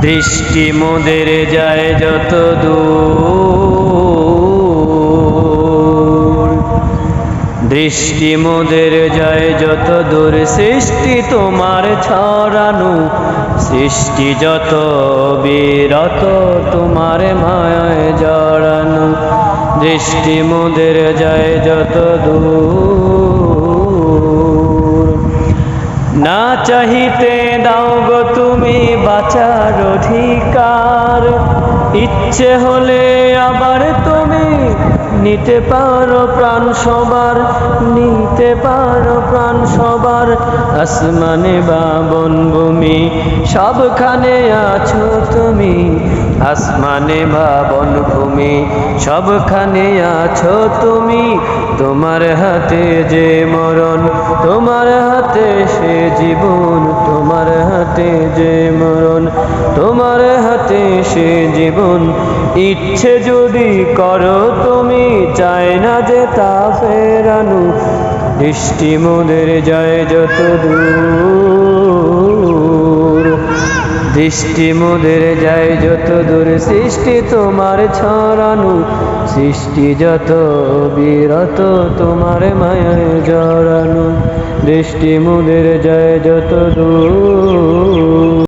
দৃষ্টি মোদের যায় যত দূর দৃষ্টি মোদের যায় যত দূর সৃষ্টি তোমার ছড়ানো। সৃষ্টি যত বিরত, তোমার মায়ায় জড়ানো। দৃষ্টি মোদের যায় যত দূর না চাহিতে দাও গো তুমি বাঁচার অধিকার। ইচ্ছে হলে আবার তুমি নিতে পারো প্রাণ সবার, নিতে পারো প্রাণ সবার। আসমানে বা বনভূমি, সবখানে আছো তুমি। আসমানে বা বনভূমি, সবখানে আছো তুমি। তোমার হাতে যে মরণ, তোমার হাতে সে জীবন, তোমার হাতে যে মরণ, তোমার হাতে সে জীবন। ইচ্ছে যদি করো তুমি চাই না যে তা ফেরানো। দৃষ্টি মোদের যায় যত দূর দৃষ্টি মোদের যায় যত দূর, সৃষ্টি তোমার ছড়ানো। সৃষ্টি যত বিরত, তোমার মায়ের জড়ানো। দৃষ্টি মোদের যায় যত দূর।